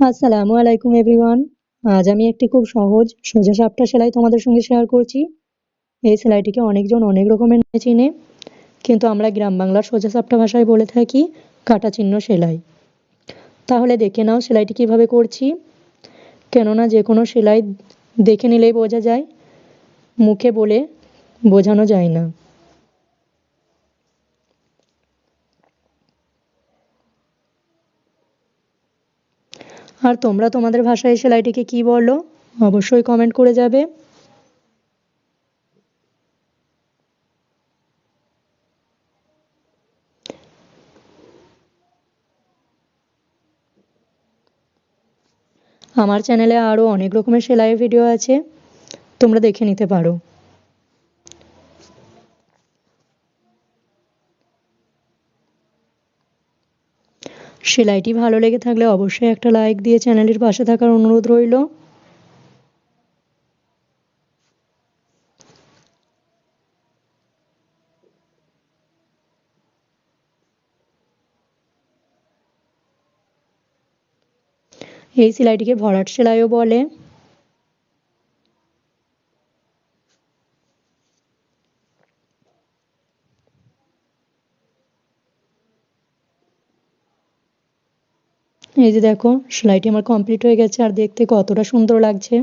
আসসালামু আলাইকুম, এভরিওয়ান। আজ আমি একটি খুব সহজ, সোজা সাপটা সেলাই তোমাদের সঙ্গে শেয়ার করছি। এই সেলাইটিকে অনেকজন অনেক রকমের নামে চিনে, কিন্তু আমরা গ্রাম বাংলার সোজা সাপটা ভাষায় বলে থাকি, কাটা চিহ্ন সেলাই। তাহলে দেখে নাও সেলাইটি কীভাবে করছি। কেননা যে কোনো সেলাই দেখে নিলেই বোঝা যায়, মুখে বলে বোঝানো যায় না। আর তোমরা তোমাদের ভাষায় সেলাইটিকে কি বলো? অবশ্যই কমেন্ট করে যাবে। আমার চ্যানেলে আরও অনেক রকমের সেলাইয়ের ভিডিও আছে। তোমরা দেখে নিতে পারো। সেলাইটি ভালো লেগে থাকলে অবশ্যই একটা লাইক দিয়ে চ্যানেলের পাশে থাকার অনুরোধ রইল। এই সেলাইটিকে ভরাট সেলাইও বলে। এই যে দেখো সেলাইটি আমার কমপ্লিট হয়ে গেছে আর দেখতে কতটা সুন্দর লাগছে।